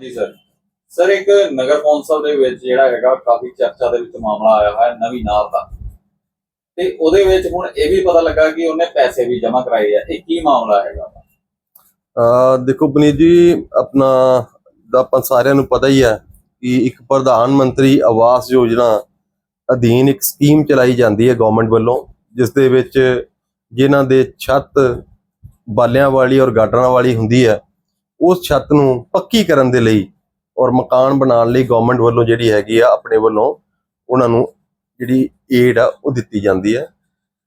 ਜੀ sir. Sir, ਇੱਕ ਨਗਰ council ਦੇ ਵਿੱਚ ਜਿਹੜਾ ਹੈਗਾ ਕਾਫੀ ਚਰਚਾ ਦੇ ਵਿੱਚ ਮਾਮਲਾ ਆਇਆ ਹੈ, ਨਵੀਂ ਨਾਰ ਦਾ। ਤੇ ਉਹਦੇ ਵਿੱਚ ਹੁਣ ਇਹ ਵੀ ਪਤਾ ਲੱਗਾ ਕਿ ਉਹਨੇ ਪੈਸੇ ਵੀ ਜਮ੍ਹਾਂ ਕਰਾਏ ਆ। ਇਹ ਕੀ ਮਾਮਲਾ ਹੈਗਾ? ਅਹ ਦੇਖੋ ਪੁਨੀਤ ਜੀ, ਆਪਣਾ ਦਾ ਆਪਾਂ ਸਾਰਿਆਂ ਨੂੰ ਪਤਾ ਹੀ ਹੈ ਕਿ ਇੱਕ ਪ੍ਰਧਾਨ ਮੰਤਰੀ ਆਵਾਸ ਯੋਜਨਾ ਅਧੀਨ ਇੱਕ ਸਕੀਮ ਚਲਾਈ ਜਾਂਦੀ ਹੈ ਗਵਰਨਮੈਂਟ ਵੱਲੋਂ, ਜਿਸ ਦੇ ਵਿੱਚ ਜਿਨ੍ਹਾਂ ਦੇ ਛੱਤ ਬਾਲਿਆਂ ਵਾਲੀ ਔਰ ਗਾਡਰਾਂ ਵਾਲੀ ਹੁੰਦੀ ਹੈ ਉਸ ਛੱਤ ਨੂੰ ਪੱਕੀ ਕਰਨ ਦੇ ਲਈ ਔਰ ਮਕਾਨ ਬਣਾਉਣ ਲਈ ਗਵਰਨਮੈਂਟ ਵੱਲੋਂ ਜਿਹੜੀ ਹੈਗੀ ਆ ਆਪਣੇ ਵੱਲੋਂ ਉਹਨਾਂ ਨੂੰ ਜਿਹੜੀ ਏਡ ਆ ਉਹ ਦਿੱਤੀ ਜਾਂਦੀ ਹੈ।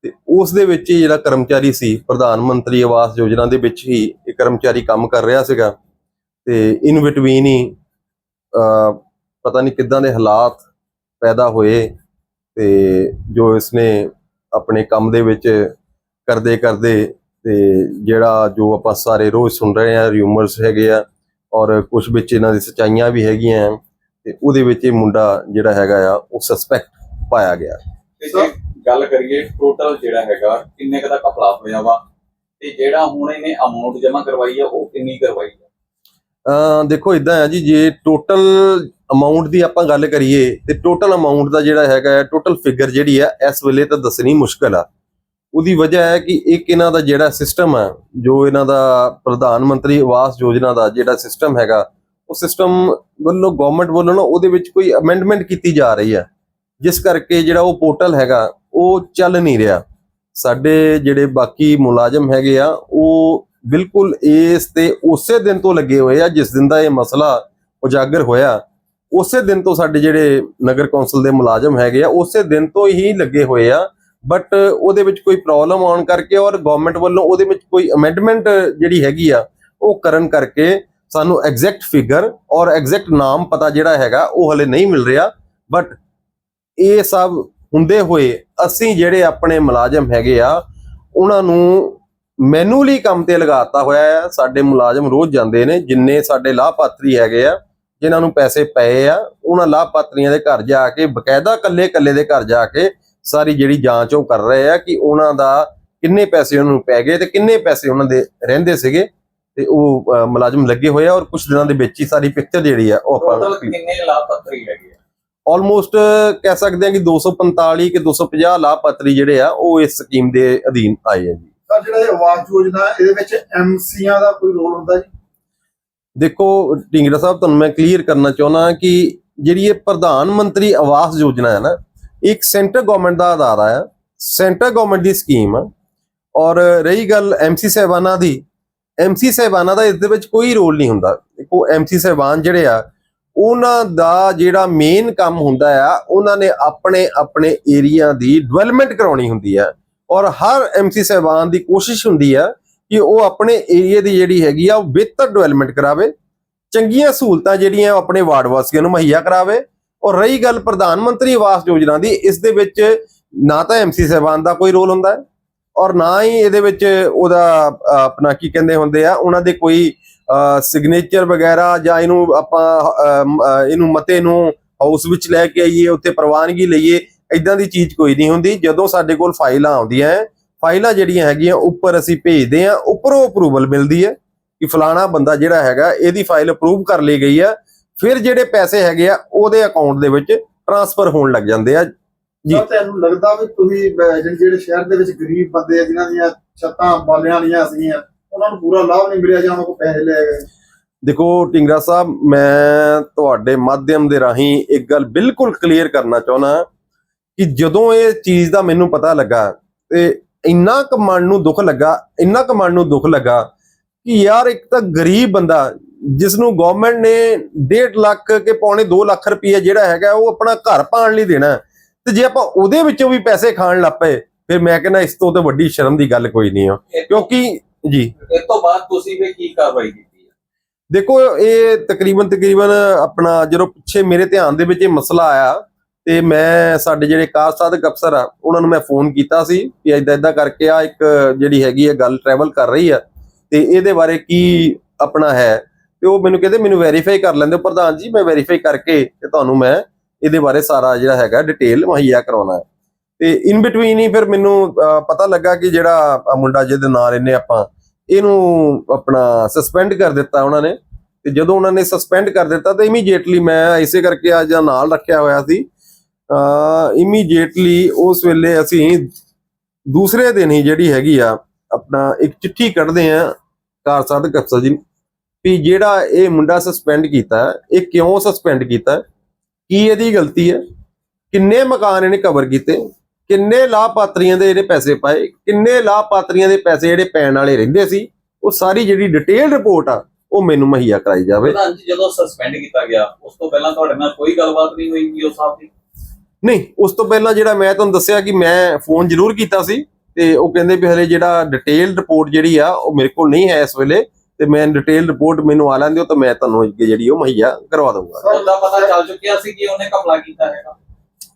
ਤੇ ਉਸ ਦੇ ਵਿੱਚ ਹੀ ਜਿਹੜਾ ਕਰਮਚਾਰੀ ਸੀ, ਪ੍ਰਧਾਨ ਮੰਤਰੀ ਆਵਾਸ ਯੋਜਨਾ ਦੇ ਵਿੱਚ ਹੀ ਇਹ ਕਰਮਚਾਰੀ ਕੰਮ ਕਰ ਰਿਹਾ ਸੀਗਾ। ਤੇ ਇਨ ਬਿਟਵੀਨ ਹੀ ਪਤਾ ਨਹੀਂ ਕਿੱਦਾਂ ਦੇ ਹਾਲਾਤ ਪੈਦਾ ਹੋਏ ਤੇ ਜੋ ਇਸਨੇ ਆਪਣੇ ਕੰਮ ਦੇ ਵਿੱਚ ਕਰਦੇ ਕਰਦੇ ਤੇ ਜਿਹੜਾ ਜੋ ਆਪਾਂ ਸਾਰੇ ਰੋਜ਼ ਸੁਣ ਰਹੇ ਆ ਰਿਊਮਰਸ ਹੈਗੇ ਆ ਔਰ ਕੁਝ ਵਿੱਚ ਇਹਨਾਂ ਦੀ ਸਚਾਈਆਂ ਵੀ ਹੈਗੀਆਂ ਆ, ਤੇ ਉਹਦੇ ਵਿੱਚ ਇਹ ਮੁੰਡਾ ਜਿਹੜਾ ਹੈਗਾ ਆ ਉਹ ਸਸਪੈਕਟ ਪਾਇਆ ਗਿਆ। ਤੇ ਜੇ ਗੱਲ ਕਰੀਏ ਟੋਟਲ ਜਿਹੜਾ ਹੈਗਾ ਕਿੰਨੇ ਕੁ ਦਾ ਕਪੜਾ ਹੋਇਆ ਵਾ? ਤੇ ਜਿਹੜਾ ਹੁਣ ਇਹਨੇ ਅਮਾਉਂਟ ਜਮ੍ਹਾਂ ਕਰਵਾਈ ਆ ਉਹ ਕਿੰਨੀ ਕਰਵਾਈ ਆ? ਦੇਖੋ ਇਦਾਂ ਹੈ ਜੀ ਜੇ ਟੋਟਲ ਅਮਾਉਂਟ ਦੀ ਆਪਾਂ ਗੱਲ ਕਰੀਏ ਤੇ ਟੋਟਲ ਅਮਾਉਂਟ ਦਾ ਜਿਹੜਾ ਹੈਗਾ ਟੋਟਲ ਫਿਗਰ ਜਿਹੜੀ ਆ ਇਸ ਵੇਲੇ ਤਾਂ ਦੱਸਣੀ ਮੁਸ਼ਕਲ ਆ। ਉਹਦੀ ਵਜ੍ਹਾ ਹੈ ਕਿ ਇੱਕ ਇਹਨਾਂ ਦਾ ਜਿਹੜਾ ਸਿਸਟਮ ਹੈ, ਜੋ ਇਹਨਾਂ ਦਾ ਪ੍ਰਧਾਨ ਮੰਤਰੀ ਆਵਾਸ ਯੋਜਨਾ ਦਾ ਜਿਹੜਾ ਸਿਸਟਮ ਹੈਗਾ, ਉਹ ਸਿਸਟਮ ਵੱਲੋਂ ਗਵਰਨਮੈਂਟ ਵੱਲੋਂ ਨਾ ਉਹਦੇ ਵਿੱਚ ਕੋਈ ਅਮੈਂਡਮੈਂਟ ਕੀਤੀ ਜਾ ਰਹੀ ਹੈ। ਜਿਸ ਕਰਕੇ ਜਿਹੜਾ ਉਹ ਪੋਰਟਲ ਹੈਗਾ, ਉਹ ਚੱਲ ਨਹੀਂ ਰਿਹਾ। ਸਾਡੇ ਜਿਹੜੇ ਬਾਕੀ ਮੁਲਾਜ਼ਮ ਹੈਗੇ ਆ, ਉਹ ਬਿਲਕੁਲ ਇਸ ਤੇ ਉਸੇ ਦਿਨ ਤੋਂ ਲੱਗੇ ਹੋਏ ਆ, ਜਿਸ ਦਿਨ ਦਾ ਇਹ ਮਸਲਾ ਉਜਾਗਰ ਹੋਇਆ, ਉਸੇ ਦਿਨ ਤੋਂ ਸਾਡੇ ਜਿਹੜੇ ਨਗਰ ਕੌਂਸਲ ਦੇ ਮੁਲਾਜ਼ਮ ਹੈਗੇ ਆ, ਉਸੇ ਦਿਨ ਤੋਂ ਹੀ ਲੱਗੇ ਹੋਏ ਆ। ਬਟ ਉਹਦੇ ਵਿੱਚ ਕੋਈ ਪ੍ਰੋਬਲਮ ਆਉਣ ਕਰਕੇ ਔਰ ਗਵਰਨਮੈਂਟ ਵੱਲੋਂ ਉਹਦੇ ਵਿੱਚ ਕੋਈ ਅਮੈਂਡਮੈਂਟ ਜਿਹੜੀ ਹੈਗੀ ਆ, ਉਹ ਕਰਨ ਕਰਕੇ ਸਾਨੂੰ ਐਗਜ਼ੈਕਟ ਫਿਗਰ ਔਰ ਐਗਜ਼ੈਕਟ ਨਾਮ ਪਤਾ ਜਿਹੜਾ ਹੈਗਾ, ਉਹ ਹਲੇ ਨਹੀਂ ਮਿਲ ਰਿਹਾ। ਬਟ ਇਹ ਸਭ ਹੁੰਦੇ ਹੋਏ ਅਸੀਂ ਜਿਹੜੇ ਆਪਣੇ ਮੁਲਾਜ਼ਮ ਹੈਗੇ ਆ, ਉਹਨਾਂ ਨੂੰ ਮੈਨੂਅਲੀ ਕੰਮ ਤੇ ਲਗਾਤਾ ਹੋਇਆ ਹੈ ਸਾਡੇ ਮੁਲਾਜ਼ਮ ਰੋਜ਼ ਜਾਂਦੇ ਨੇ, ਜਿੰਨੇ ਸਾਡੇ ਲਾਭਪਾਤਰੀ ਹੈਗੇ ਆ, ਜਿਨ੍ਹਾਂ ਨੂੰ ਪੈਸੇ ਪਏ ਆ, ਉਹਨਾਂ ਲਾਭਪਾਤਰੀਆਂ ਦੇ ਘਰ ਜਾ ਕੇ, ਬਕਾਇਦਾ ਕੱਲੇ ਕੱਲੇ ਦੇ ਘਰ ਜਾ ਕੇ ਸਾਰੀ ਜਿਹੜੀ ਜਾਂਚ ਉਹ ਕਰ ਰਹੇ ਆ ਕਿ ਉਹਨਾਂ ਦਾ ਕਿੰਨੇ ਪੈਸੇ ਉਹਨਾਂ ਨੂੰ ਪੈ ਗਏ ਤੇ ਕਿੰਨੇ ਪੈਸੇ ਉਹਨਾਂ ਦੇ ਰਹਿੰਦੇ ਸੀਗੇ ਤੇ ਉਹ ਮੁਲਾਜ਼ਮ ਲੱਗੇ ਹੋਏ ਆ ਔਰ ਕੁਝ ਦਿਨਾਂ ਦੇ ਵਿੱਚ ਹੀ ਸਾਰੀ ਪਿਕਚਰ ਜਿਹੜੀ ਆ ਉਹ ਆਪਾਂ ਕਿੰਨੇ ਲਾਭਪਾਤਰੀ ਹੈਗੇ ਆ? ਆਲਮੋਸਟ ਕਹਿ ਸਕਦੇ ਹਾਂ ਕਿ 245 ਕਿ 250 ਲਾਭਪਾਤਰੀ ਜਿਹੜੇ ਆ ਉਹ ਇਸ ਸਕੀਮ ਦੇ ਅਧੀਨ ਆਏ ਆ ਜੀ। ਸਰ ਜਿਹੜਾ ਇਹ ਆਵਾਸ ਯੋਜਨਾ ਇਹਦੇ ਵਿੱਚ ਐਮਸੀਆਂ ਦਾ ਕੋਈ ਰੋਲ ਹੁੰਦਾ ਜੀ? ਦੇਖੋ ਢਿੰਗਰਾ ਸਾਹਿਬ ਤੁਹਾਨੂੰ ਮੈਂ ਕਲੀਅਰ ਕਰਨਾ ਚਾਹੁੰਦਾ ਕਿ ਜਿਹੜੀ ਇਹ ਪ੍ਰਧਾਨ ਮੰਤਰੀ ਆਵਾਸ ਯੋਜਨਾ ਹੈ ਨਾ ਇੱਕ ਸੈਂਟਰ ਗਵਰਨਮੈਂਟ ਦਾ ਅਦਾਰਾ ਹੈ ਸੈਂਟਰ ਗਵਰਨਮੈਂਟ ਦੀ ਸਕੀਮ ਹੈ ਔਰ ਰਹੀ ਗੱਲ ਐਮਸੀ ਸਹਿਬਾਨਾ ਦੀ ਐਮਸੀ ਸਹਿਬਾਨਾ ਦਾ ਇਸ ਦੇ ਵਿੱਚ ਕੋਈ ਰੋਲ ਨਹੀਂ ਹੁੰਦਾ। ਦੇਖੋ ਐਮਸੀ ਸਹਿਬਾਨ ਜਿਹੜੇ ਆ, ਉਹਨਾਂ ਦਾ ਜਿਹੜਾ ਮੇਨ ਕੰਮ ਹੁੰਦਾ ਆ, ਉਹਨਾਂ ਨੇ ਆਪਣੇ ਆਪਣੇ ਏਰੀਆ ਦੀ ਡਿਵੈਲਪਮੈਂਟ ਕਰਾਉਣੀ ਹੁੰਦੀ ਆ। ਔਰ ਹਰ ਐਮਸੀ ਸਹਿਬਾਨ ਦੀ ਕੋਸ਼ਿਸ਼ ਹੁੰਦੀ ਆ ਕਿ ਉਹ ਆਪਣੇ ਏਰੀਆ ਦੀ ਜਿਹੜੀ ਹੈਗੀ ਆ, ਉਹ ਬਿਹਤਰ ਡਿਵੈਲਪਮੈਂਟ ਕਰਾਵੇ। ਚੰਗੀਆਂ ਸਹੂਲਤਾਂ ਜਿਹੜੀਆਂ ਉਹ ਆਪਣੇ ਵਾਰਡ ਵਾਸੀਆਂ ਨੂੰ ਮੁਹੱਈਆ ਕਰਾਵੇ। ਔਰ ਰਹੀ ਗੱਲ ਪ੍ਰਧਾਨ ਮੰਤਰੀ ਆਵਾਸ ਯੋਜਨਾ ਦੀ, ਇਸ ਦੇ ਵਿੱਚ ਨਾ ਤਾਂ ਐਮਸੀ ਸਹਿਬਾਨ ਦਾ ਕੋਈ ਰੋਲ ਹੁੰਦਾ ਹੈ ਔਰ ਨਾ ਹੀ ਇਹਦੇ ਵਿੱਚ ਉਹਦਾ ਆਪਣਾ ਕੀ ਕਹਿੰਦੇ ਹੁੰਦੇ ਆ, ਉਹਨਾਂ ਦੇ ਕੋਈ ਸਿਗਨੇਚਰ ਵਗੈਰਾ ਜਾਂ ਇਹਨੂੰ ਆਪਾਂ ਇਹਨੂੰ ਮਤੇ ਨੂੰ ਹਾਊਸ ਵਿੱਚ ਲੈ ਕੇ ਆਈਏ, ਉੱਥੇ ਪ੍ਰਵਾਨਗੀ ਲਈਏ ਇਦਾਂ ਦੀ ਚੀਜ਼ ਕੋਈ ਨਹੀਂ ਹੁੰਦੀ। ਜਦੋਂ ਸਾਡੇ ਕੋਲ ਫਾਈਲਾਂ ਆਉਂਦੀਆਂ ਹੈ, ਫਾਈਲਾਂ ਜਿਹੜੀਆਂ ਹੈਗੀਆਂ, ਉੱਪਰ ਅਸੀਂ ਭੇਜਦੇ ਆ ਉੱਪਰੋਂ ਅਪਰੂਵਲ ਮਿਲਦੀ ਹੈ ਕਿ ਫਲਾਣਾ ਬੰਦਾ ਜਿਹੜਾ ਹੈਗਾ, ਇਹਦੀ ਫਾਈਲ ਅਪਰੂਵ ਕਰ ਲਈ ਗਈ ਆ ਫਿਰ ਜਿਹੜੇ ਪੈਸੇ ਹੈਗੇ ਆ ਉਹਦੇ ਅਕਾਊਂਟ ਦੇ ਵਿੱਚ ਟ੍ਰਾਂਸਫਰ ਹੋਣ ਲੱਗ ਜਾਂਦੇ ਆ ਜੀ। ਤੁਹਾਨੂੰ ਲੱਗਦਾ ਵੀ ਤੁਸੀਂ ਜਿਹੜੇ ਜਿਹੜੇ ਸ਼ਹਿਰ ਦੇ ਵਿੱਚ ਗਰੀਬ ਬੰਦੇ ਆ ਜਿਨ੍ਹਾਂ ਦੀਆਂ ਛੱਤਾਂ ਬਾਲਿਆਂ ਵਾਲੀਆਂ ਸੀਗੀਆਂ ਉਹਨਾਂ ਨੂੰ ਪੂਰਾ ਲਾਭ ਨਹੀਂ ਮਿਲਿਆ ਜਾਂ ਉਹਨਾਂ ਕੋਲ ਪੈਸੇ ਲਏ ਗਏ ਦੇਖੋ ਟਿੰਗਰਾ ਸਾਹਿਬ ਮੈਂ ਤੁਹਾਡੇ ਮਾਧਿਅਮ ਦੇ ਰਾਹੀਂ ਇੱਕ ਗੱਲ ਬਿਲਕੁਲ ਕਲੀਅਰ ਕਰਨਾ ਚਾਹੁੰਦਾ ਕਿ ਜਦੋਂ ਇਹ ਚੀਜ਼ ਦਾ ਮੈਨੂੰ ਪਤਾ ਲੱਗਾ ਤੇ ਇੰਨਾ ਕੁ ਮਨ ਨੂੰ ਦੁੱਖ ਲੱਗਾ ਇੰਨਾ ਕੁ ਮਨ ਨੂੰ ਦੁੱਖ ਲੱਗਾ ਕਿ ਯਾਰ ਇੱਕ ਤਾਂ ਗਰੀਬ ਬੰਦਾ ਜਿਸ ਨੂੰ ਗਵਰਨਮੈਂਟ ਨੇ 1.5 ਲੱਖ ਕੇ ਪੌਣੇ 2 ਲੱਖ ਰੁਪਏ ਜਿਹੜਾ ਹੈਗਾ ਉਹ ਆਪਣਾ ਘਰ ਪਾਣ ਲਈ ਦੇਣਾ। ਤੇ ਜੇ ਆਪਾਂ ਉਹਦੇ ਵਿੱਚੋਂ ਵੀ ਪੈਸੇ ਖਾਣ ਲੱਪੇ ਫਿਰ ਮੈਂ ਕਹਿੰਦਾ ਇਸ ਤੋਂ ਤੇ ਵੱਡੀ ਸ਼ਰਮ ਦੀ ਗੱਲ ਕੋਈ ਨਹੀਂ ਆ। ਕਿਉਂਕਿ ਜੀ। ਇਸ ਤੋਂ ਬਾਅਦ ਤੁਸੀਂ ਫਿਰ ਕੀ ਕਾਰਵਾਈ ਕੀਤੀ ਦੇਖੋ ਇਹ ਤਕਰੀਬਨ ਤਕਰੀਬਨ ਆਪਣਾ ਜਦੋਂ ਪਿੱਛੇ ਮੇਰੇ ਧਿਆਨ ਦੇ ਵਿੱਚ ਇਹ ਮਸਲਾ ਆਇਆ ਤੇ ਮੈਂ ਸਾਡੇ ਜਿਹੜੇ ਕਾਰ ਸਾਧਕ ਅਫਸਰ ਆ ਉਹਨਾਂ ਨੂੰ ਮੈਂ ਫੋਨ ਕੀਤਾ ਸੀ ਕਿ ਇਦਾਂ ਇਦਾਂ ਕਰਕੇ ਆ ਇੱਕ ਜਿਹੜੀ ਹੈਗੀ ਹੈ ਗੱਲ ਟਰੈਵਲ ਕਰ ਰਹੀ ਆ। ਤੇ ਇਹਦੇ ਬਾਰੇ ਕੀ ਆਪਣਾ ਹੈ? ਤੇ ਉਹ ਮੈਨੂੰ ਕਹਿੰਦੇ ਮੈਨੂੰ ਵੈਰੀਫਾਈ ਕਰ ਲੈਂਦੇ ਹੋ। ਪ੍ਰਧਾਨ ਜੀ, ਮੈਂ ਵੈਰੀਫਾਈ ਕਰਕੇ ਤੇ ਤੁਹਾਨੂੰ ਮੈਂ ਇਹਦੇ ਬਾਰੇ ਸਾਰਾ ਜਿਹੜਾ ਹੈਗਾ ਡਿਟੇਲ ਮੁਹੱਈਆ ਕਰਾਉਣਾ ਹੈ। ਤੇ ਇਨ ਬਿਟਵੀਨ ਹੀ ਫਿਰ ਮੈਨੂੰ ਪਤਾ ਲੱਗਾ ਕਿ ਜਿਹੜਾ ਮੁੰਡਾ ਜਿਹਦੇ ਨਾਲ ਇਹਨੇ ਆਪਾਂ ਇਹਨੂੰ ਆਪਣਾ ਸਸਪੈਂਡ ਕਰ ਦਿੱਤਾ ਉਹਨਾਂ ਨੇ। ਤੇ ਜਦੋਂ ਉਹਨਾਂ ਨੇ ਸਸਪੈਂਡ ਕਰ ਦਿੱਤਾ ਤਾਂ ਇਮੀਡੀਏਟਲੀ ਮੈਂ ਇਸੇ ਕਰਕੇ ਆ ਜਾਂ ਨਾਲ ਰੱਖਿਆ ਹੋਇਆ ਸੀ। ਅ ਇਮੀਡੀਏਟਲੀ ਉਸ ਵੇਲੇ ਅਸੀਂ ਦੂਸਰੇ ਦਿਨ ਹੀ ਜਿਹੜੀ ਹੈਗੀ ਆ ਆਪਣਾ ਇੱਕ ਚਿੱਠੀ ਕੱਢਦੇ ਆ ਕਾਰ ਸਾਧਕ ਅਫਸਰ ਜੀ ਵੀ ਜਿਹੜਾ ਇਹ ਮੁੰਡਾ ਸਸਪੈਂਡ ਕੀਤਾ ਇਹ ਕਿਉਂ ਸਸਪੈਂਡ ਕੀਤਾ? ਕੀ ਇਹਦੀ ਗਲਤੀ ਹੈ? ਕਿੰਨੇ ਮਕਾਨ ਇਹਨੇ ਕਵਰ ਕੀਤੇ? ਕਿੰਨੇ ਲਾਭਪਾਤਰੀਆਂ ਦੇ ਇਹਨੇ ਪੈਸੇ ਪਾਏ? ਕਿੰਨੇ ਲਾਭਪਾਤਰੀਆਂ ਦੇ ਪੈਸੇ ਜਿਹੜੇ ਪੈਣ ਵਾਲੇ ਰਹਿੰਦੇ ਸੀ? ਉਹ ਸਾਰੀ ਜਿਹੜੀ ਡਿਟੇਲ ਰਿਪੋਰਟ ਆ ਉਹ ਮੈਨੂੰ ਮੁਹੱਈਆ ਕਰਾਈ ਜਾਵੇ। ਪ੍ਰਧਾਨ ਜੀ ਜਦੋਂ ਸਸਪੈਂਡ ਕੀਤਾ ਗਿਆ ਉਸ ਤੋਂ ਪਹਿਲਾਂ ਤੁਹਾਡੇ ਨਾਲ ਕੋਈ ਗੱਲਬਾਤ ਨਹੀਂ ਹੋਈ ਜੀ ਉਹ ਸਾਹਿਬ ਦੀ? ਨਹੀਂ ਉਸ ਤੋਂ ਪਹਿਲਾਂ ਜਿਹੜਾ ਮੈਂ ਤੁਹਾਨੂੰ ਦੱਸਿਆ ਕਿ ਮੈਂ ਫੋਨ ਜ਼ਰੂਰ ਕੀਤਾ ਸੀ ਤੇ ਉਹ ਕਹਿੰਦੇ ਵੀ ਹਲੇ ਜਿਹੜਾ ਡਿਟੇਲ ਰਿਪੋਰਟ ਜਿਹੜੀ ਆ ਉਹ ਮੇਰੇ ਕੋਲ ਨਹੀਂ ਹੈ ਇਸ ਵੇਲੇ ਤੇ ਮੈਂ ਡਿਟੇਲ ਰਿਪੋਰਟ ਮੈਨੂੰ ਆ ਲੈਂਦੇ ਹੋ ਤਾਂ ਮੈਂ ਤੁਹਾਨੂੰ ਅੱਗੇ ਜਿਹੜੀ ਉਹ ਮੁਹੱਈਆ ਕਰਵਾ ਦਊਂਗਾ। ਉਹਦਾ ਪਤਾ ਚੱਲ ਚੁੱਕਿਆ ਸੀ ਕਿ ਉਹਨੇ ਕਪਲਾ ਕੀਤਾ ਹੈਗਾ।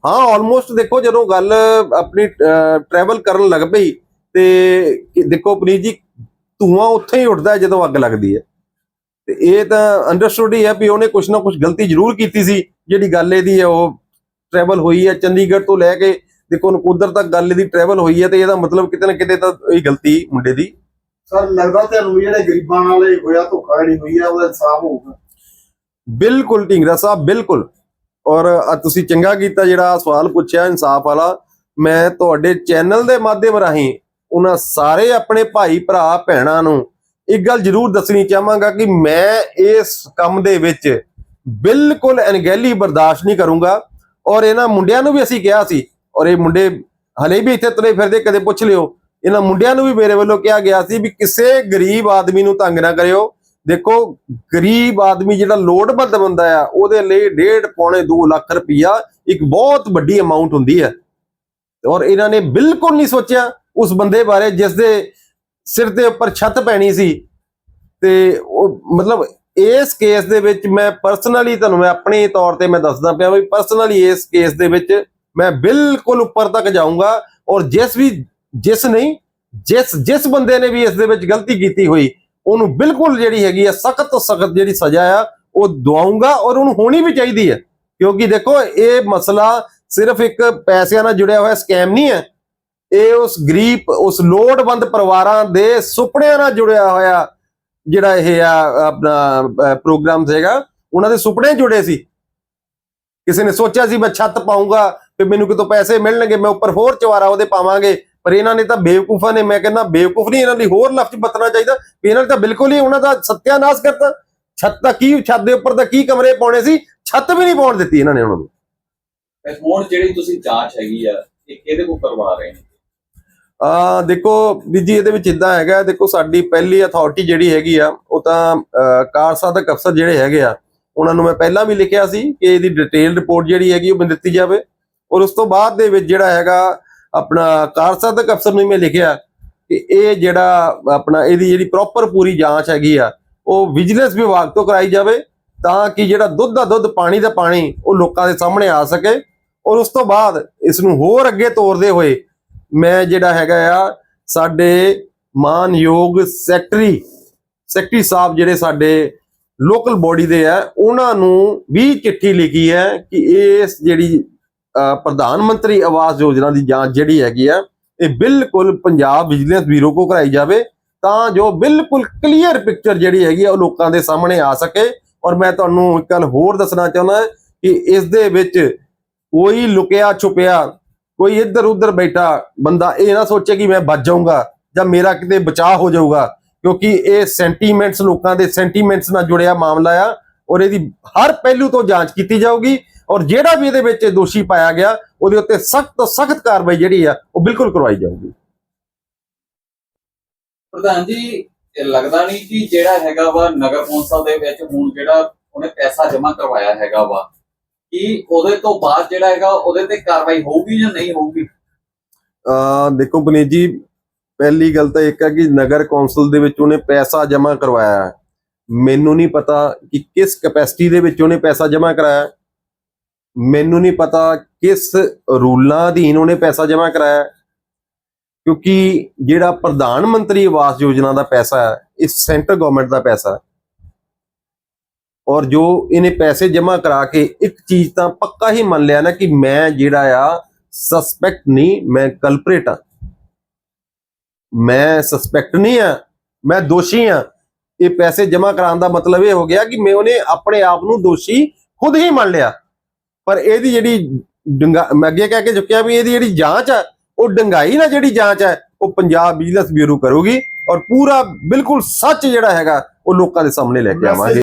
ਹਾਂ ਆਲਮੋਸਟ ਦੇਖੋ ਜਦੋਂ ਗੱਲ ਆਪਣੀ ਟਰੈਵਲ ਕਰਨ ਲੱਗ ਪਈ ਤੇ ਦੇਖੋ ਪਨੀਤ ਜੀ ਧੂਆਂ ਉੱਥੇ ਹੀ ਉੱਠਦਾ ਜਦੋਂ ਅੱਗ ਲੱਗਦੀ ਹੈ। ਤੇ ਇਹ ਤਾਂ ਅੰਡਰਸਟੂਡ ਹੀ ਹੈ ਵੀ ਉਹਨੇ ਕੁਝ ਨਾ ਕੁਝ ਗਲਤੀ ਜ਼ਰੂਰ ਕੀਤੀ ਸੀ ਜਿਹੜੀ ਗੱਲ ਇਹਦੀ ਹੈ ਉਹ ਟਰੈਵਲ ਹੋਈ ਹੈ ਚੰਡੀਗੜ੍ਹ ਤੋਂ ਲੈ ਕੇ ਦੇਖੋ ਨਕੋਦਰ ਤੱਕ ਗੱਲ ਇਹਦੀ ਟਰੈਵਲ ਹੋਈ ਹੈ ਤੇ ਇਹਦਾ ਮਤਲਬ ਕਿਤੇ ਨਾ ਕਿਤੇ ਤਾਂ ਇਹ ਗਲਤੀ ਮੁੰਡੇ ਦੀ। ਸਰ ਲੱਗਦਾ ਤੁਹਾਨੂੰ ਜਿਹੜੇ ਗਰੀਬਾਂ ਨਾਲ ਇਹ ਹੋਇਆ ਧੋਖਾ ਜਿਹੜੀ ਹੋਈ ਆ ਉਹਦਾ ਇਨਸਾਫ ਹੋਊਗਾ। ਬਿਲਕੁਲ ਢਿੰਗਰਾ ਸਾਹਿਬ ਬਿਲਕੁਲ। ਔਰ ਤੁਸੀਂ ਚੰਗਾ ਕੀਤਾ ਜਿਹੜਾ ਸਵਾਲ ਪੁੱਛਿਆ ਇਨਸਾਫ ਵਾਲਾ। ਮੈਂ ਤੁਹਾਡੇ ਚੈਨਲ ਦੇ ਮਾਧਿਅਮ ਰਾਹੀਂ ਉਹਨਾਂ ਸਾਰੇ ਆਪਣੇ ਭਾਈ ਭਰਾ ਭੈਣਾਂ ਨੂੰ ਇੱਕ ਗੱਲ ਜ਼ਰੂਰ ਦੱਸਣੀ ਚਾਹਾਂਗਾ ਕਿ ਮੈਂ ਇਸ ਕੰਮ ਦੇ ਵਿੱਚ ਬਿਲਕੁਲ ਅਣਗਹਿਲੀ ਬਰਦਾਸ਼ਤ ਨਹੀਂ ਕਰੂੰਗਾ। ਔਰ ਇਹਨਾਂ ਮੁੰਡਿਆਂ ਨੂੰ ਵੀ ਅਸੀਂ ਕਿਹਾ ਸੀ ਔਰ ਇਹ ਮੁੰਡੇ ਹਲੇ ਵੀ ਇੱਥੇ ਤੁਰੇ ਫਿਰਦੇ, ਕਦੇ ਪੁੱਛ ਲਿਓ। ਇਹਨਾਂ ਮੁੰਡਿਆਂ ਨੂੰ ਵੀ ਮੇਰੇ ਵੱਲੋਂ ਕਿਹਾ ਗਿਆ ਸੀ ਵੀ ਕਿਸੇ ਗਰੀਬ ਆਦਮੀ ਨੂੰ ਤੰਗ ਨਾ ਕਰਿਓ। ਦੇਖੋ, ਗਰੀਬ ਆਦਮੀ ਜਿਹੜਾ ਲੋੜਵੰਦ ਬੰਦਾ ਆ, ਉਹਦੇ ਲਈ ਡੇਢ ਪੌਣੇ 2 ਲੱਖ ਰੁਪਈਆ ਇੱਕ ਬਹੁਤ ਵੱਡੀ ਅਮਾਉਂਟ ਹੁੰਦੀ ਹੈ। ਔਰ ਇਹਨਾਂ ਨੇ ਬਿਲਕੁਲ ਨਹੀਂ ਸੋਚਿਆ ਉਸ ਬੰਦੇ ਬਾਰੇ ਜਿਸ ਦੇ ਸਿਰ ਦੇ ਉੱਪਰ ਛੱਤ ਪੈਣੀ ਸੀ। ਤੇ ਉਹ ਮਤਲਬ ਇਸ ਕੇਸ ਦੇ ਵਿੱਚ ਮੈਂ ਪਰਸਨਲੀ ਤੁਹਾਨੂੰ ਮੈਂ ਆਪਣੇ ਤੌਰ ਤੇ ਮੈਂ ਦੱਸਦਾ ਪਿਆ ਵੀ ਪਰਸਨਲੀ ਇਸ ਕੇਸ ਦੇ ਵਿੱਚ ਮੈਂ ਬਿਲਕੁਲ ਉੱਪਰ ਤੱਕ ਜਾਊਂਗਾ ਔਰ ਜਿਸ ਵੀ, ਜਿਸ ਨਹੀਂ, ਜਿਸ ਜਿਸ ਬੰਦੇ ਨੇ ਵੀ ਇਸ ਦੇ ਵਿੱਚ ਗਲਤੀ ਕੀਤੀ ਹੋਈ, ਉਹਨੂੰ ਬਿਲਕੁਲ ਜਿਹੜੀ ਹੈਗੀ ਆ, ਸਖਤ ਤੋਂ ਸਖਤ ਜਿਹੜੀ ਸਜ਼ਾ ਆ, ਉਹ ਦਵਾਉਂਗਾ ਔਰ ਉਹਨੂੰ ਹੋਣੀ ਵੀ ਚਾਹੀਦੀ ਹੈ। ਕਿਉਂਕਿ ਦੇਖੋ, ਇਹ ਮਸਲਾ ਸਿਰਫ ਇੱਕ ਪੈਸਿਆਂ ਨਾਲ ਜੁੜਿਆ ਹੋਇਆ ਸਕੈਮ ਨਹੀਂ ਹੈ। ਇਹ ਉਸ ਗਰੀਬ, ਉਸ ਲੋੜਵੰਦ ਪਰਿਵਾਰਾਂ ਦੇ ਸੁਪਨਿਆਂ ਨਾਲ ਜੁੜਿਆ ਹੋਇਆ ਜਿਹੜਾ ਇਹ ਆ, ਆਪਣਾ ਪ੍ਰੋਗਰਾਮ ਹੈਗਾ ਉਹਨਾਂ ਦੇ ਸੁਪਨੇ ਜੁੜੇ ਸੀ। ਕਿਸੇ ਨੇ ਸੋਚਿਆ ਸੀ, ਮੈਂ ਛੱਤ ਪਾਉਂਗਾ ਤੇ ਮੈਨੂੰ ਕਿਤੋਂ ਪੈਸੇ ਮਿਲਣਗੇ ਮੈਂ ਉੱਪਰ ਹੋਰ ਚਵਾਰਾ ਉਹਦੇ ਪਾਵਾਂਗੇ। ਪਰ ਇਹਨਾਂ ਨੇ ਤਾਂ ਬੇਵਕੂਫਾਂ ਨੇ ਮੈਂ ਕਹਿੰਦਾ ਬੇਵਕੂਫ ਨਹੀਂ ਇਹਨਾਂ ਲਈ ਹੋਰ ਲਫ਼ਜ਼ ਬਤਨਾ ਚਾਹੀਦਾ ਵੀ ਇਹਨਾਂ ਨੇ ਤਾਂ ਬਿਲਕੁਲ ਹੀ ਉਹਨਾਂ ਦਾ ਸੱਤਿਆਨਾਸ਼ ਕਰਤਾ। ਛੱਤ ਦਾ ਕੀ ਛੱਤ ਦੇ ਉੱਪਰ ਤਾਂ ਕੀ ਕਮਰੇ ਪਾਉਣੇ ਸੀ? ਛੱਤ ਵੀ ਨਹੀਂ ਪਾਉਣ ਦਿੱਤੀ ਇਹਨਾਂ ਨੇ ਉਹਨਾਂ ਨੂੰ। ਤੇ ਹੁਣ ਜਿਹੜੀ ਤੁਸੀਂ ਜਾਂਚ ਹੈਗੀ ਆ ਇਹ ਕਿਹਦੇ ਕੋਲ ਕਰਵਾ ਰਹੇ ਨੇ? ਆ ਦੇਖੋ ਵੀ ਜੀ ਇਹਦੇ ਵਿੱਚ ਇਦਾਂ ਹੈਗਾ ਦੇਖੋ ਸਾਡੀ ਪਹਿਲੀ ਅਥਾਰਟੀ ਜਿਹੜੀ ਹੈਗੀ ਆ ਉਹ ਤਾਂ ਕਾਰ ਸਾਧਕ ਅਫਸਰ ਜਿਹੜੇ ਹੈਗੇ ਆ ਉਹਨਾਂ ਨੂੰ ਮੈਂ ਪਹਿਲਾਂ ਵੀ ਲਿਖਿਆ ਸੀ ਕਿ ਇਹਦੀ ਡਿਟੇਲ ਰਿਪੋਰਟ ਜਿਹੜੀ ਹੈਗੀ ਉਹ ਮੈਨੂੰ ਦਿੱਤੀ ਜਾਵੇ। ਔਰ ਉਸ ਤੋਂ ਬਾਅਦ ਦੇ ਵਿੱਚ ਜਿਹੜਾ ਹੈਗਾ ਆਪਣਾ ਕਾਰ ਸਾਧਕ ਅਫਸਰ ਨੂੰ ਮੈਂ ਲਿਖਿਆ ਕਿ ਇਹ ਜਿਹੜਾ ਆਪਣਾ ਇਹਦੀ ਜਿਹੜੀ ਪ੍ਰੋਪਰ ਪੂਰੀ ਜਾਂਚ ਹੈਗੀ ਆ, ਉਹ ਵਿਜੀਲੈਂਸ ਵਿਭਾਗ ਤੋਂ ਕਰਾਈ ਜਾਵੇ ਤਾਂ ਕਿ ਜਿਹੜਾ ਦੁੱਧ ਦਾ ਦੁੱਧ, ਪਾਣੀ ਦਾ ਪਾਣੀ ਉਹ ਲੋਕਾਂ ਦੇ ਸਾਹਮਣੇ ਆ ਸਕੇ ਔਰ ਉਸ ਤੋਂ ਬਾਅਦ ਇਸ ਨੂੰ ਹੋਰ ਅੱਗੇ ਤੋਰਦੇ ਹੋਏ ਮੈਂ ਜਿਹੜਾ ਹੈਗਾ ਆ, ਸਾਡੇ ਮਾਨਯੋਗ ਸੈਕਟਰੀ ਸੈਕਟਰੀ ਸਾਹਿਬ ਜਿਹੜੇ ਸਾਡੇ ਲੋਕਲ ਬੋਡੀ ਦੇ ਆ, ਉਹਨਾਂ ਨੂੰ ਵੀ ਚਿੱਠੀ ਲਿਖੀ ਹੈ ਕਿ ਇਸ ਜਿਹੜੀ ਪ੍ਰਧਾਨ ਮੰਤਰੀ ਆਵਾਸ ਯੋਜਨਾ ਦੀ ਜਾਂਚ ਜਿਹੜੀ ਹੈਗੀ ਆ, ਇਹ ਬਿਲਕੁਲ ਪੰਜਾਬ ਵਿਜੀਲੈਂਸ ਬਿਊਰੋ ਕੋ ਕਰਾਈ ਜਾਵੇ ਤਾਂ ਜੋ ਬਿਲਕੁਲ ਕਲੀਅਰ ਪਿਕਚਰ ਜਿਹੜੀ ਹੈਗੀ ਆ, ਉਹ ਲੋਕਾਂ ਦੇ ਸਾਹਮਣੇ ਆ ਸਕੇ। ਔਰ ਮੈਂ ਤੁਹਾਨੂੰ ਇੱਕ ਗੱਲ ਹੋਰ ਦੱਸਣਾ ਚਾਹੁੰਦਾ ਕਿ ਇਸ ਦੇ ਵਿੱਚ ਕੋਈ ਲੁਕਿਆ ਛੁਪਿਆ, ਕੋਈ ਇੱਧਰ ਉੱਧਰ ਬੈਠਾ ਬੰਦਾ ਇਹ ਨਾ ਸੋਚੇ ਕਿ ਮੈਂ ਬਚ ਜਾਊਂਗਾ ਜਾਂ ਮੇਰਾ ਕਿਤੇ ਬਚਾਅ ਹੋ ਜਾਊਗਾ, ਕਿਉਂਕਿ ਇਹ ਸੈਂਟੀਮੈਂਟਸ ਲੋਕਾਂ ਦੇ ਸੈਂਟੀਮੈਂਟਸ ਨਾਲ ਜੁੜਿਆ ਮਾਮਲਾ ਆ ਔਰ ਇਹਦੀ ਹਰ ਪਹਿਲੂ ਤੋਂ ਜਾਂਚ ਕੀਤੀ ਜਾਊਗੀ। ਔਰ ਜਿਹੜਾ ਵੀ ਇਹਦੇ ਵਿੱਚ ਦੋਸ਼ੀ ਪਾਇਆ ਗਿਆ ਉਹਦੇ ਉੱਤੇ ਸਖਤ ਤੋਂ ਸਖਤ ਕਾਰਵਾਈ ਜਿਹੜੀ ਆ ਉਹ ਬਿਲਕੁਲ ਕਰਵਾਈ ਜਾਊਗੀ। ਪ੍ਰਧਾਨ ਜੀ ਇਹ ਲੱਗਦਾ ਨਹੀਂ ਕਿ ਜਿਹੜਾ ਹੈਗਾ ਵਾ ਨਗਰ ਕੌਂਸਲ ਦੇ ਵਿੱਚ ਹੁਣ ਜਿਹੜਾ ਉਹਨੇ ਪੈਸਾ ਜਮ੍ਹਾਂ ਕਰਵਾਇਆ ਹੈਗਾ ਵਾ ਕਿ ਉਹਦੇ ਤੋਂ ਬਾਅਦ ਜਿਹੜਾ ਹੈਗਾ ਉਹਦੇ ਤੇ ਕਾਰਵਾਈ ਹੋਊਗੀ ਜਾਂ ਨਹੀਂ ਹੋਊਗੀ? ਅਹ ਦੇਖੋ ਪੁਨੀਤ ਜੀ ਪਹਿਲੀ ਗੱਲ ਤਾਂ ਇੱਕ ਹੈ ਕਿ ਨਗਰ ਕੌਂਸਲ ਦੇ ਵਿੱਚ ਉਹਨੇ ਪੈਸਾ ਜਮ੍ਹਾਂ ਕਰਵਾਇਆ ਹੈ। ਮੈਨੂੰ ਨਹੀਂ ਪਤਾ ਕਿ ਕਿਸ ਕੈਪੈਸਿਟੀ ਦੇ ਵਿੱਚ ਉਹਨੇ ਪੈਸਾ ਜਮ੍ਹਾਂ ਕਰਾਇਆ। ਹੈ। ਮੈਨੂੰ ਨਹੀਂ ਪਤਾ ਕਿਸ ਰੂਲਾਂ ਅਧੀਨ ਉਹਨੇ ਪੈਸਾ ਜਮ੍ਹਾਂ ਕਰਾਇਆ। ਕਿਉਂਕਿ ਜਿਹੜਾ ਪ੍ਰਧਾਨ ਮੰਤਰੀ ਆਵਾਸ ਯੋਜਨਾ ਦਾ ਪੈਸਾ ਹੈ, ਇਹ ਸੈਂਟਰ ਗਵਰਨਮੈਂਟ ਦਾ ਪੈਸਾ ਹੈ। ਔਰ ਜੋ ਇਹਨੇ ਪੈਸੇ ਜਮ੍ਹਾਂ ਕਰਾ ਕੇ ਇੱਕ ਚੀਜ਼ ਤਾਂ ਪੱਕਾ ਹੀ ਮੰਨ ਲਿਆ ਨਾ ਕਿ ਮੈਂ ਜਿਹੜਾ ਆ ਸਸਪੈਕਟ ਨਹੀਂ, ਮੈਂ ਕਲਪਰੇਟ ਆ ਮੈਂ ਸਸਪੈਕਟ ਨਹੀਂ ਆ ਮੈਂ ਦੋਸ਼ੀ ਆ ਇਹ ਪੈਸੇ ਜਮ੍ਹਾਂ ਕਰਾਉਣ ਦਾ ਮਤਲਬ ਇਹ ਹੋ ਗਿਆ ਕਿ ਮੈਂ ਉਹਨੇ ਆਪਣੇ ਆਪ ਨੂੰ ਦੋਸ਼ੀ ਖੁਦ ਹੀ ਮੰਨ ਲਿਆ। ਪਰ ਇਹਦੀ ਜਿਹੜੀ ਡੰਗਾ ਮੈਂ ਅੱਗੇ ਕਹਿ ਕੇ ਚੁੱਕਿਆ ਵੀ ਇਹਦੀ ਜਿਹੜੀ ਜਾਂਚ ਹੈ ਉਹ ਡੰਗਾਈ ਨਾਲ ਜਿਹੜੀ ਜਾਂਚ ਹੈ ਉਹ ਪੰਜਾਬ ਬਿਜ਼ਨਸ ਬਿਊਰੋ ਕਰੂਗੀ ਔਰ ਪੂਰਾ ਬਿਲਕੁਲ ਸੱਚ ਜਿਹੜਾ ਹੈਗਾ ਉਹ ਲੋਕਾਂ ਦੇ ਸਾਹਮਣੇ ਲੈ ਕੇ ਆਵਾਂਗੇ।